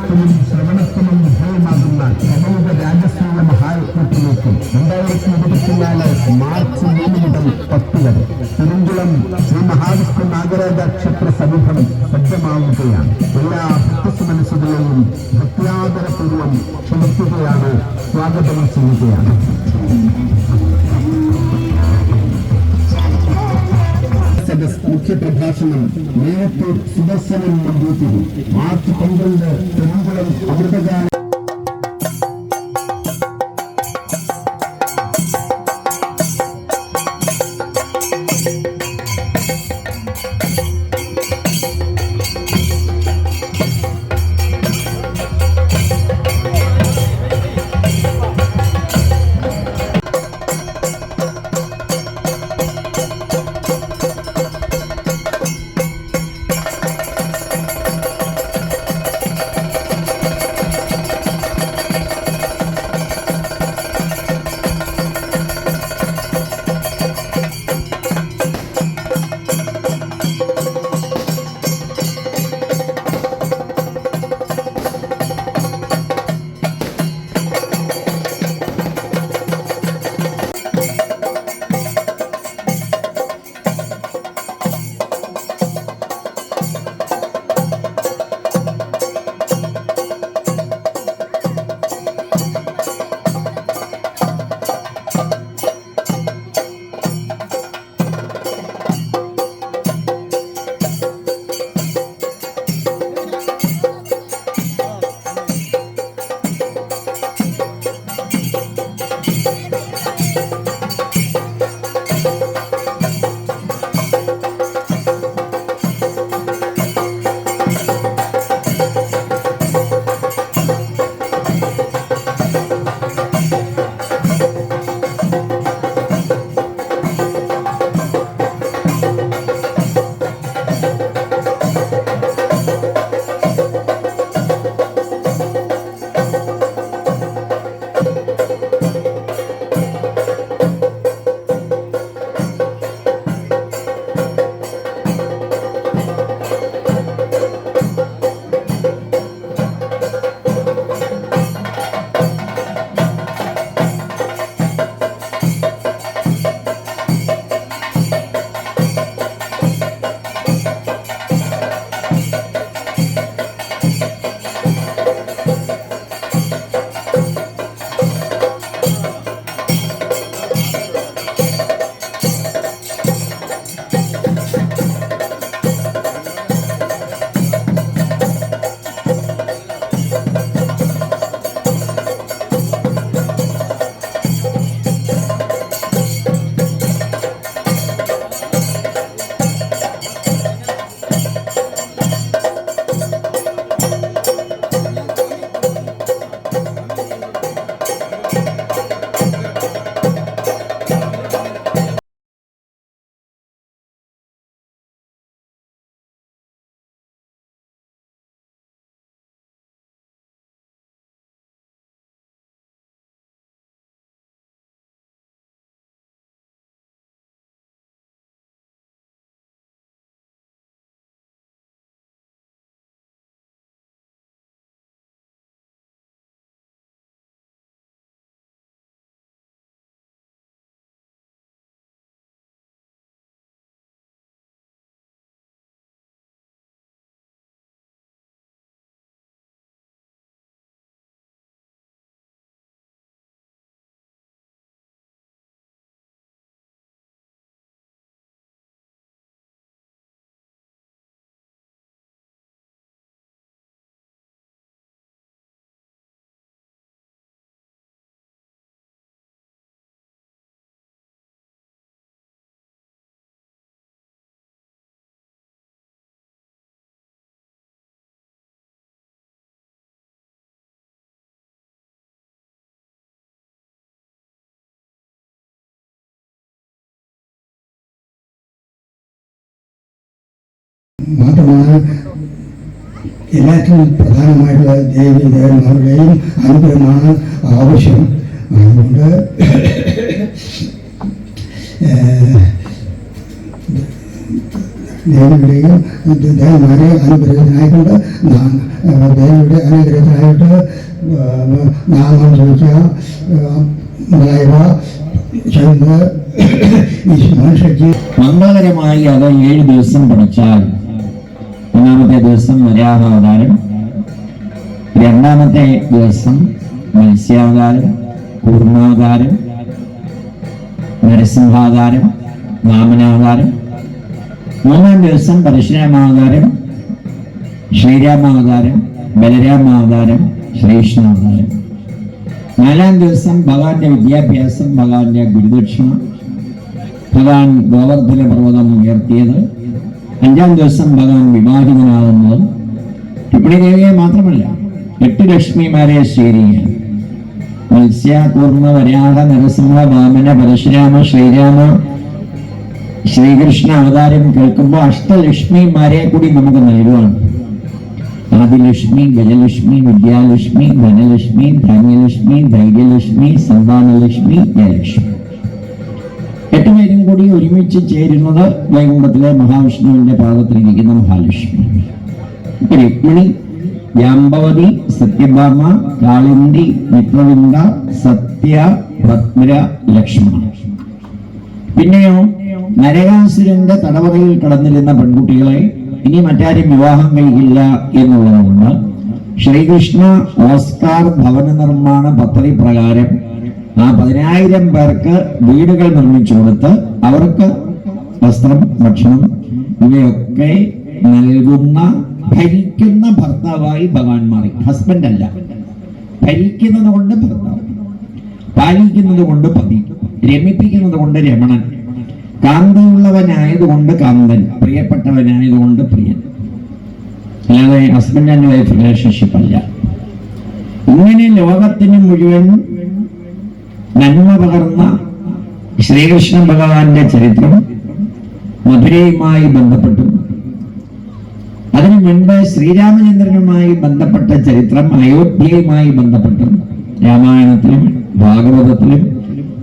പാരായണത്തിനും ശ്രവണത്തിനും വിധേയമാകുന്ന പ്രമുഖ രാജസ്വീയ മഹായജ്ഞത്തിലേക്ക് രണ്ടായിരത്തി ഇരുപത്തിനാല് മാർച്ച് മൂന്ന് മുതൽ പത്ത് വരെ തിരുങ്കുളം ശ്രീ മഹാവിഷ്ണു നാഗരാജ ക്ഷേത്ര സമൂഹം സജ്ജമാവുകയാണ്. എല്ലാ ഭക്തസ് മനസ്സുകളെയും ഭക്തിയാദരപൂർവം ക്ഷണിക്കുകയാണ് സ്വാഗതം ചെയ്യുകയാണ്. സദസ് മുഖ്യ പ്രഭാഷണം മേവത്തൂർ സുദർശനൻ നമ്പൂതിരി മാർച്ച് പന്ത്രണ്ട് മാത്രമാണ് എല്ലാറ്റിനും പ്രധാനമായിട്ടുള്ള ദേവി ദേവന്മാരുടെയും അനുഗ്രഹമാണ് ആവശ്യം. അതുകൊണ്ട് ദേവിയുടെയും ദേവന്മാരെ അനുഗ്രഹത്തിനായിക്കൊണ്ട് ദേവിയുടെ അനുഗ്രഹത്തിനായിട്ട് നാമം ചോദിക്കുക മുതലായവ ഈ മനുഷ്യക്ക് മംഗളകരമായി അത് ഏഴ് ദിവസം പഠിച്ചാൽ ഒന്നാമത്തെ ദിവസം വരാഹാവതാരം രണ്ടാമത്തെ ദിവസം മത്സ്യാവതാരം കൂർമാവതാരം നരസിംഹാവതാരം വാമനാവതാരം. മൂന്നാം ദിവസം പരശുരാമാവതാരം ശ്രീരാമാവതാരം ബലരാമാവതാരം ശ്രീകൃഷ്ണാവതാരം. നാലാം ദിവസം ഭഗവാന്റെ വിദ്യാഭ്യാസം ഭഗവാന്റെ ഗുരുദക്ഷിണ. ഭഗവാൻ ഗോവർദ്ധന പർവതം ഉയർത്തിയത് അഞ്ചാം ദിവസം ഭഗവാൻ വിവാഹിതനാകുന്നത് രുക്മിണി ദേവിയെ മാത്രമല്ല എട്ട് ലക്ഷ്മിമാരെ സ്വീകരിക്കുക മത്സ്യ കൂർമ്മ വരാഹ നരസിംഹ വാമന പരശുരാമ ശ്രീരാമ ശ്രീകൃഷ്ണ അവതാരം കേൾക്കുമ്പോൾ അഷ്ടലക്ഷ്മിമാരെ കൂടി നമുക്ക് നൽകുവാണ് ആദിലക്ഷ്മി ഗജലക്ഷ്മി വിദ്യാലക്ഷ്മി ധനലക്ഷ്മി ധാന്യലക്ഷ്മി ധൈര്യലക്ഷ്മി സന്താനലക്ഷ്മി ജയലക്ഷ്മി. എട്ട് പേരും കൂടി ഒരുമിച്ച് ചേരുന്നത് വൈകുണ്ഠത്തിലെ മഹാവിഷ്ണുവിന്റെ പാദത്തിലിരിക്കുന്ന മഹാലക്ഷ്മി. രുക്മിണി ജാമ്പവതി സത്യഭാമ കാളിന്തി മിത്രവിന്ദ സത്യ പത്മര ലക്ഷ്മണ. പിന്നെയോ നരകാസുരന്റെ തടവറയിൽ കടന്നിരുന്ന പെൺകുട്ടികളെ ഇനി മറ്റാരും വിവാഹം കഴിക്കില്ല എന്നുള്ളതുകൊണ്ട് ശ്രീകൃഷ്ണ ഓസ്കാർ ഭവന നിർമ്മാണ പദ്ധതി പ്രകാരം ആ പതിനായിരം പേർക്ക് വീടുകൾ നിർമ്മിച്ചു കൊടുത്ത് അവർക്ക് വസ്ത്രം ഭക്ഷണം ഇവയൊക്കെ നൽകുന്ന ഭരിക്കുന്ന ഭർത്താവായി ഭഗവാൻ മാറി. ഹസ്ബൻഡ് അല്ല. ഭരിക്കുന്നത് കൊണ്ട് ഭർത്താവ്. പാലിക്കുന്നത് കൊണ്ട് പതി. രമിപ്പിക്കുന്നത് കൊണ്ട് രമണൻ. കാന്തിയുള്ളവനായതുകൊണ്ട് കാന്തൻ. പ്രിയപ്പെട്ടവനായതുകൊണ്ട് പ്രിയൻ. അല്ലാതെ ഹസ്ബൻഡ് ആൻഡ് വൈഫ് റിലേഷൻഷിപ്പ് അല്ല. ഇങ്ങനെ ലോകത്തിന് മുഴുവൻ നന്മ പകർന്ന ശ്രീകൃഷ്ണ ഭഗവാന്റെ ചരിത്രം മധുരയുമായി ബന്ധപ്പെട്ടു. അതിനു മുൻപ് ശ്രീരാമചന്ദ്രനുമായി ബന്ധപ്പെട്ട ചരിത്രം അയോധ്യയുമായി ബന്ധപ്പെട്ടു. രാമായണത്തിലും ഭാഗവതത്തിലും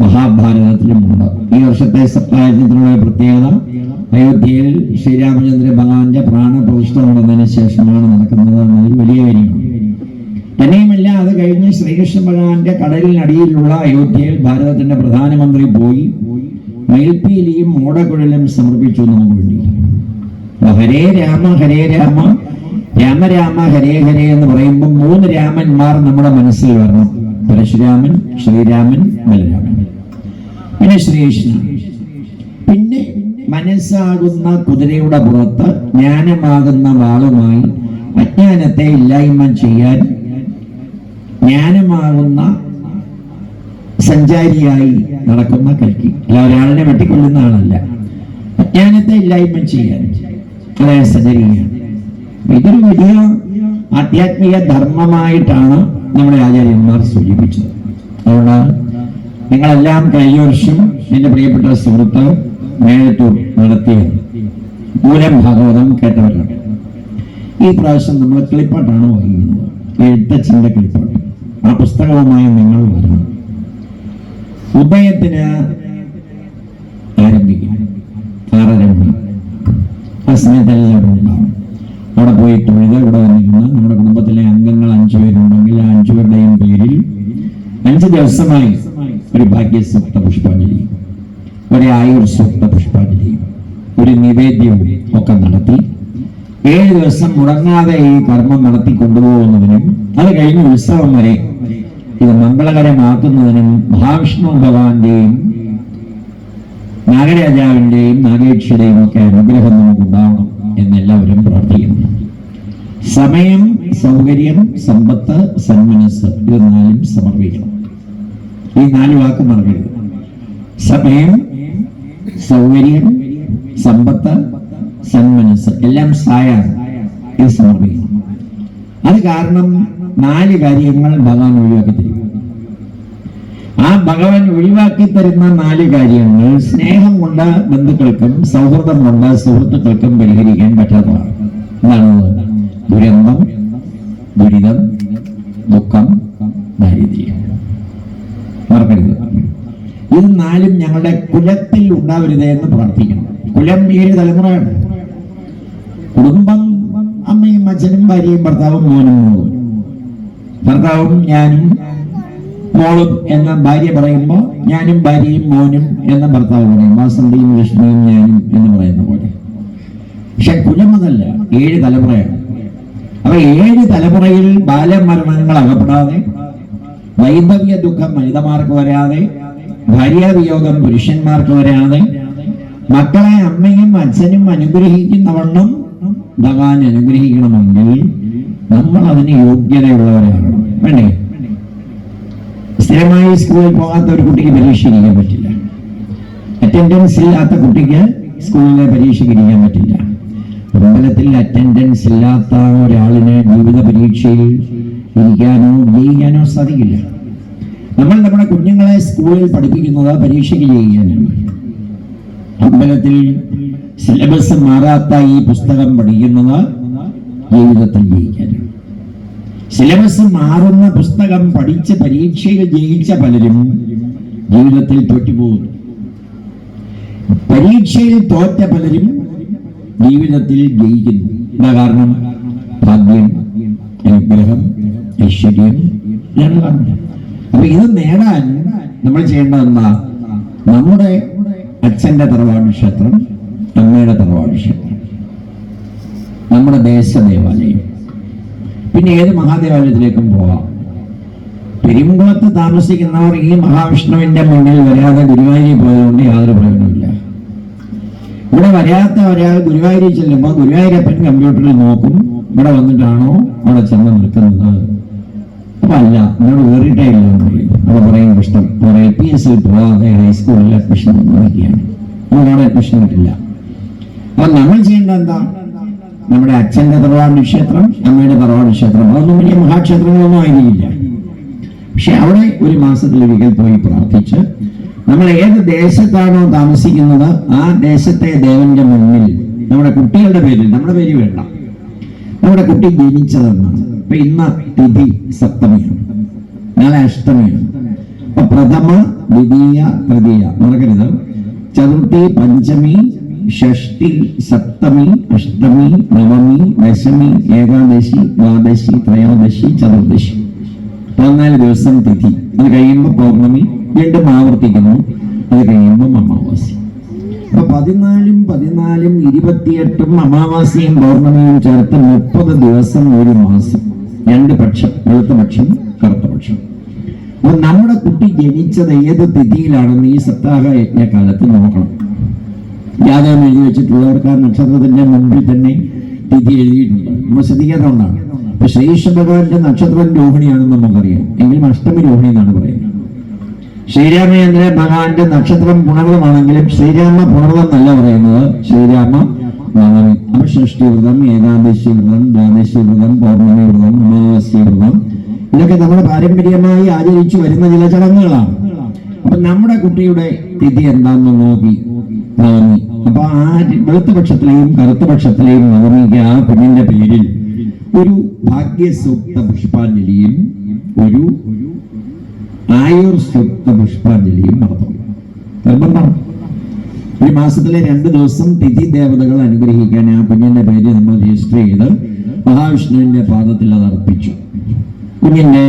മഹാഭാരതത്തിലും ഉണ്ട്. ഈ വർഷത്തെ സപ്താഹത്തിനുള്ള പ്രത്യേകത അയോധ്യയിൽ ശ്രീരാമചന്ദ്ര ഭഗവാന്റെ പ്രാണപ്രതിഷ്ഠ ശ്രീകൃഷ്ണ ഭഗവാന്റെ കടലിനടിയിലുള്ള അയോധ്യയിൽ ഭാരതത്തിന്റെ പ്രധാനമന്ത്രി പോയി മയിൽപ്പീലിയും മൂടക്കുഴലും സമർപ്പിച്ചു നമുക്ക് വേണ്ടി. ഹരേ രാമ ഹരേ രാമ രാമ രാമ ഹരേ ഹരേ എന്ന് പറയുമ്പോൾ മൂന്ന് രാമന്മാർ നമ്മുടെ മനസ്സിൽ വരണം. പരശുരാമൻ ശ്രീരാമൻ ബലരാമൻ. പിന്നെ ശ്രീകൃഷ്ണ. പിന്നെ മനസ്സാകുന്ന കുതിരയുടെ പുറത്ത് ജ്ഞാനമാകുന്ന വാളുമായി അജ്ഞാനത്തെ ഇല്ലായ്മ ചെയ്യാൻ ജ്ഞാനമാകുന്ന സഞ്ചാരിയായി നടക്കുന്ന കൽക്കി അല്ല ഒരാളിനെ വെട്ടിക്കൊള്ളുന്ന ആളല്ല. അജ്ഞാനത്തെ ഇല്ലായ്മ ചെയ്യാൻ അതായത് സഞ്ചരിക്കുകയാണ് ഇതൊരു വലിയ ആധ്യാത്മിക ധർമ്മമായിട്ടാണ് നമ്മുടെ ആചാര്യന്മാർ സൂചിപ്പിച്ചത്. അതുകൊണ്ട് നിങ്ങളെല്ലാം കഴിഞ്ഞ വർഷം എന്റെ പ്രിയപ്പെട്ട സുഹൃത്ത് മേഴത്തൂർ നടത്തിയ മൂലം ഭാഗവതം കേട്ടവരാണ്. ഈ പ്രാവശ്യം നമ്മൾ കളിപ്പാട്ടാണ് വായിക്കുന്നത്. എഴുത്തച്ഛന്റെ കിളിപ്പാട്ട്. ആ പുസ്തകവുമായി നിങ്ങൾ വരണം. ഉദയത്തിന് അവിടെ പോയി തൊഴുത് ഇവിടെ വന്നിരുന്ന് നമ്മുടെ കുടുംബത്തിലെ അംഗങ്ങൾ അഞ്ചു പേരുണ്ടെങ്കിൽ ആ അഞ്ചു പേരുടെയും പേരിൽ അഞ്ച് ദിവസമായി ഒരു ഭാഗ്യസൂക്ത പുഷ്പാഞ്ജലി ഒരു ആയുർ സൂക്ത പുഷ്പാഞ്ജലി ഒരു നിവേദ്യവും ഒക്കെ നടത്തി. ഏഴ് ദിവസം മുടങ്ങാതെ ഈ കർമ്മം നടത്തി കൊണ്ടുപോകുന്നതിനും അത് കഴിഞ്ഞ് ഉത്സവം വരെ ഇത് മംഗളകരമാക്കുന്നതിനും മഹാവിഷ്ണു ഭഗവാന്റെയും നാഗരാജാവിന്റെയും നാഗേക്ഷിയുടെയും ഒക്കെ അനുഗ്രഹം നമുക്കുണ്ടാവണം എന്നെല്ലാവരും പ്രാർത്ഥിക്കുന്നു. സമയം സൗകര്യം സമ്പത്ത് സന്മനസ് ഇത് നാലും സമർപ്പിക്കണം. ഈ നാല് വാക്ക് മറക്കരുത്. സമയം സൗകര്യം സമ്പത്ത് സന്മനസ് എല്ലാം സായാണ്. ഇത് സമർപ്പിക്കണം. അത് കാരണം നാല് കാര്യങ്ങൾ ഭഗവാൻ ഒഴിവാക്കി തരും ആ ഭഗവാൻ ഒഴിവാക്കി തരുന്ന നാല് കാര്യങ്ങൾ സ്നേഹം കൊണ്ട് ബന്ധുക്കൾക്കും സൗഹൃദം കൊണ്ട സുഹൃത്തുക്കൾക്കും പരിഹരിക്കാൻ പറ്റാത്തതാണ്. എന്താണ്? ദുരന്തം ദുരിതം ദുഃഖം ദാരിദ്ര്യം. മറക്കരുത്. ഇത് നാലും ഞങ്ങളുടെ കുലത്തിൽ ഉണ്ടാവരുത് എന്ന് പ്രാർത്ഥിക്കണം. കുലം ഏഴ് തലമുറയാണ്. കുടുംബം അമ്മയും അച്ഛനും ഭാര്യയും ഭർത്താവും മോനും മോളും. ഭർത്താവും ഞാനും മോളും എന്ന ഭാര്യ പറയുമ്പോൾ ഞാനും ഭാര്യയും മോനും എന്ന ഭർത്താവ് പറയും വാസന്തിയും വിഷ്ണുവും ഞാനും എന്ന് പറയുന്ന പോലെ. പക്ഷെ കുലമതല്ല ഏഴ് തലമുറയാണ്. അപ്പൊ ഏഴ് തലമുറയിൽ ബാലമരണങ്ങൾ അകപ്പെടാതെ വൈദവ്യ ദുഃഖം വനിതമാർക്ക് വരാതെ ഭാര്യാവിയോഗം പുരുഷന്മാർക്ക് വരാതെ മക്കളെ അമ്മയും അച്ഛനും അനുഗ്രഹിക്കുന്നവണ്ണം ഭഗവാൻ അനുഗ്രഹിക്കണമെങ്കിൽ നമ്മൾ അതിന് യോഗ്യതയുള്ളവരാണ്. വേണ്ടേ? സ്ഥിരമായി സ്കൂളിൽ പോകാത്ത ഒരു കുട്ടിക്ക് പരീക്ഷ ഇരിക്കാൻ പറ്റില്ല. അറ്റൻഡൻസ് ഇല്ലാത്ത കുട്ടിക്ക് സ്കൂളിലെ പരീക്ഷയ്ക്ക് ഇരിക്കാൻ പറ്റില്ല. അമ്പലത്തിൽ അറ്റൻഡൻസ് ഇല്ലാത്ത ഒരാളിന് ജീവിത പരീക്ഷയിൽ ഇരിക്കാനോ വിജയിക്കാനോ സാധിക്കില്ല. നമ്മൾ നമ്മുടെ കുഞ്ഞുങ്ങളെ സ്കൂളിൽ പഠിപ്പിക്കുന്നത് പരീക്ഷയ്ക്ക് ജയിക്കാനാണ്. അമ്പലത്തിൽ സിലബസ് മാറാത്ത ഈ പുസ്തകം പഠിക്കുന്നത് ജീവിതത്തിൽ ജയിക്കാനാണ് സിലബസ് മാറുന്ന പുസ്തകം പഠിച്ച് പരീക്ഷയിൽ ജയിച്ച പലരും ജീവിതത്തിൽ തോറ്റുപോകുന്നു പരീക്ഷയിൽ തോറ്റ പലരും ജീവിതത്തിൽ ജയിക്കുന്നു എന്താ കാരണം? ഭാഗ്യം അനുഗ്രഹം ഐശ്വര്യം അപ്പൊ ഇത് നേടാൻ നമ്മൾ ചെയ്യേണ്ടത് എന്താ? നമ്മുടെ അച്ഛന്റെ തറവാട് ക്ഷേത്രം അമ്മയുടെ തറവാട് ക്ഷേത്രം നമ്മുടെ ദേശദേവാലയം. പിന്നെ ഏത് മഹാദേവാലയത്തിലേക്കും പോവാം. പെരുമ്പുളത്ത് താമസിക്കുന്നവർ ഈ മഹാവിഷ്ണുവിന്റെ മുന്നിൽ വരാതെ ഗുരുവായൂരിൽ പോയതുകൊണ്ട് യാതൊരു പ്രയോജനമില്ല ഇവിടെ വരാത്ത ഒരാൾ ഗുരുവായൂരിൽ ചെല്ലുമ്പോൾ ഗുരുവായൂരപ്പൻ കമ്പ്യൂട്ടറിൽ നോക്കും ഇവിടെ വന്നിട്ടാണോ അവിടെ ചെന്ന് നിൽക്കുന്നത്? അപ്പൊ അല്ല എന്നോട് വേറിട്ടേ ഇല്ല എന്ന് പറയും. അപ്പൊ പറയും എൽ പി എസിൽ പോവാതെ ഹൈസ്കൂളിൽ അഡ്മിഷൻ വന്നിരിക്കുകയാണ് നമ്മളവിടെ അഡ്മിഷൻ കിട്ടില്ല. അപ്പൊ നമ്മൾ ചെയ്യേണ്ട എന്താ? നമ്മുടെ അച്ഛന്റെ തറവാട് ക്ഷേത്രം അമ്മയുടെ തറവാട് ക്ഷേത്രം. അതൊന്നും വലിയ മഹാക്ഷേത്രങ്ങളൊന്നും ആയിരിക്കില്ല പക്ഷെ അവിടെ ഒരു മാസത്തിലൊരിക്കൽ പോയി പ്രാർത്ഥിച്ച് നമ്മൾ ഏത് ദേശത്താണോ താമസിക്കുന്നത് ആ ദേശത്തെ ദേവന്റെ മുന്നിൽ നമ്മുടെ കുട്ടികളുടെ പേരിൽ നമ്മുടെ പേര് വേണ്ട. നമ്മുടെ കുട്ടി ജനിച്ചതെന്നാണ്. അപ്പൊ ഇന്ന് തിഥി സപ്തമിയാണ്. നാളെ അഷ്ടമിയാണ്. അപ്പൊ പ്രഥമ ദ്വിതീയ തൃതീയ മറക്കരുത്. ചതുർത്ഥി പഞ്ചമി ഷഷ്ടി സപ്തമി അഷ്ടമി നവമി ദശമി ഏകാദശി ദ്വാദശി ത്രയോദശി ചതുർദശി. പതിനാല് ദിവസം തിഥി. അത് കഴിയുമ്പോൾ പൗർണമി വീണ്ടും ആവർത്തിക്കുന്നു. അത് കഴിയുമ്പോൾ അമാവാസി. അപ്പൊ പതിനാലും പതിനാലും ഇരുപത്തിയെട്ടും അമാവാസിയും പൗർണമിയും ചേർത്ത് മുപ്പത് ദിവസം ഒരു മാസം. രണ്ട് പക്ഷം വെളുത്ത പക്ഷം കറുത്ത പക്ഷം. അപ്പൊ നമ്മുടെ കുട്ടി ജനിച്ചത് ഏത് തിഥിയിലാണെന്ന് ഈ സപ്താഹ യജ്ഞകാലത്ത് നോക്കണം. ജാതകം എഴുതി വെച്ചിട്ടുള്ളവർക്ക് ആ നക്ഷത്രത്തിന്റെ മുമ്പിൽ തന്നെ തിഥി എഴുതിയിട്ടുണ്ട്. നമ്മൾ ശ്രദ്ധിക്കാത്ത ഒന്നാണ്. അപ്പൊ ശ്രീകൃഷ്ണ ഭഗവാന്റെ നക്ഷത്രം രോഹിണിയാണെന്ന് നമുക്കറിയാം. എങ്കിലും അഷ്ടമി രോഹിണി എന്നാണ് പറയുന്നത്. ശ്രീരാമചന്ദ്ര ഭഗവാന്റെ നക്ഷത്രം പുണർവമാണെങ്കിലും ശ്രീരാമ പുണർവം എന്നല്ല പറയുന്നത്. ശ്രീരാമ നവമി അപ്പൊ വ്രതം ഏകാദശി വ്രതം ദ്വാദശി വ്രതം പൗർണമി വ്രതം അമാവാസ്യ വ്രതം. ഇതൊക്കെ നമ്മൾ പാരമ്പര്യമായി ആചരിച്ചു വരുന്ന ചില ചടങ്ങുകളാണ്. അപ്പൊ നമ്മുടെ കുട്ടിയുടെ തിഥി എന്താണെന്ന് നോക്കി. അപ്പൊ ആ വെളുത്ത പക്ഷത്തിലെയും കറുത്ത പക്ഷത്തിലെയും നവമിക്ക് ആ പെണ്ണിന്റെ പേരിൽ ഒരു ഭാഗ്യസൂക്ത പുഷ്പാഞ്ജലിയും ഒരു ആയുർ സൂക്ത പുഷ്പാഞ്ജലിയും നിർബന്ധം. ഈ മാസത്തിലെ രണ്ട് ദിവസം തിഥി ദേവതകൾ അനുഗ്രഹിക്കാൻ ആ കുഞ്ഞിന്റെ പേര് നമ്മൾ രജിസ്റ്റർ ചെയ്ത് മഹാവിഷ്ണുവിന്റെ പാദത്തിൽ അത് അർപ്പിച്ചു. കുഞ്ഞിന്റെ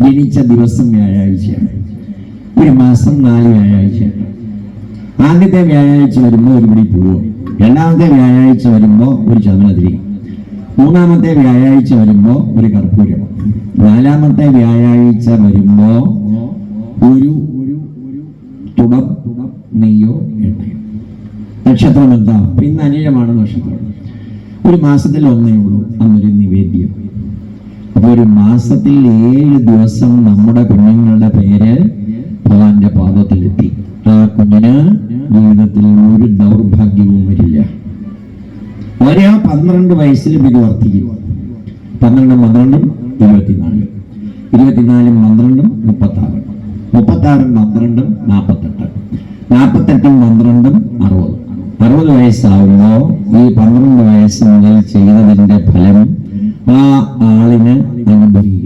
ജനിച്ച ദിവസം വ്യാഴാഴ്ചയാണ്. ഒരു മാസം നാല് വ്യാഴാഴ്ചയാണ്. ആദ്യത്തെ വ്യാഴാഴ്ച വരുമ്പോൾ ഒരു പിടി പൂവ്. രണ്ടാമത്തെ വ്യാഴാഴ്ച വരുമ്പോൾ ഒരു ചന്ദ്രതിരി മൂന്നാമത്തെ വ്യാഴാഴ്ച വരുമ്പോൾ ഒരു കർപ്പൂരം. നാലാമത്തെ വ്യാഴാഴ്ച വരുമ്പോൾ ഒരു തുടം നെയ്യോ എണ്ണയോ. നക്ഷത്രം എന്താ? പിന്നെ അനിഴമാണ് നക്ഷത്രം. ഒരു മാസത്തിൽ ഒന്നേ ഉള്ളൂ. അന്നൊരു നിവേദ്യം. അപ്പൊ ഒരു മാസത്തിൽ ഏഴ് ദിവസം നമ്മുടെ കുഞ്ഞുങ്ങളുടെ പേര് ഭഗവാന്റെ പാദത്തിലെത്തി. ആ കുഞ്ഞിന് ജീവിതത്തിൽ ഒരു ദൗർഭാഗ്യവും വരില്ല. ഓരോ പന്ത്രണ്ട് വയസ്സിൽ ഇത് വർദ്ധിക്കും പന്ത്രണ്ടും പന്ത്രണ്ടും ഇരുപത്തിനാല്. ഇരുപത്തിനാലും പന്ത്രണ്ടും മുപ്പത്തി മുപ്പത്താറും മുപ്പത്തി ആറും പന്ത്രണ്ടും നാൽപ്പത്തെട്ട് നാൽപ്പത്തെട്ടും പന്ത്രണ്ടും അറുപത്. അറുപത് വയസ്സാകുമ്പോൾ ഈ പന്ത്രണ്ട് വയസ്സ് മുതൽ ചെയ്തതിന്റെ ഫലം ആ ആളിന് അനുഗ്രഹിക്കും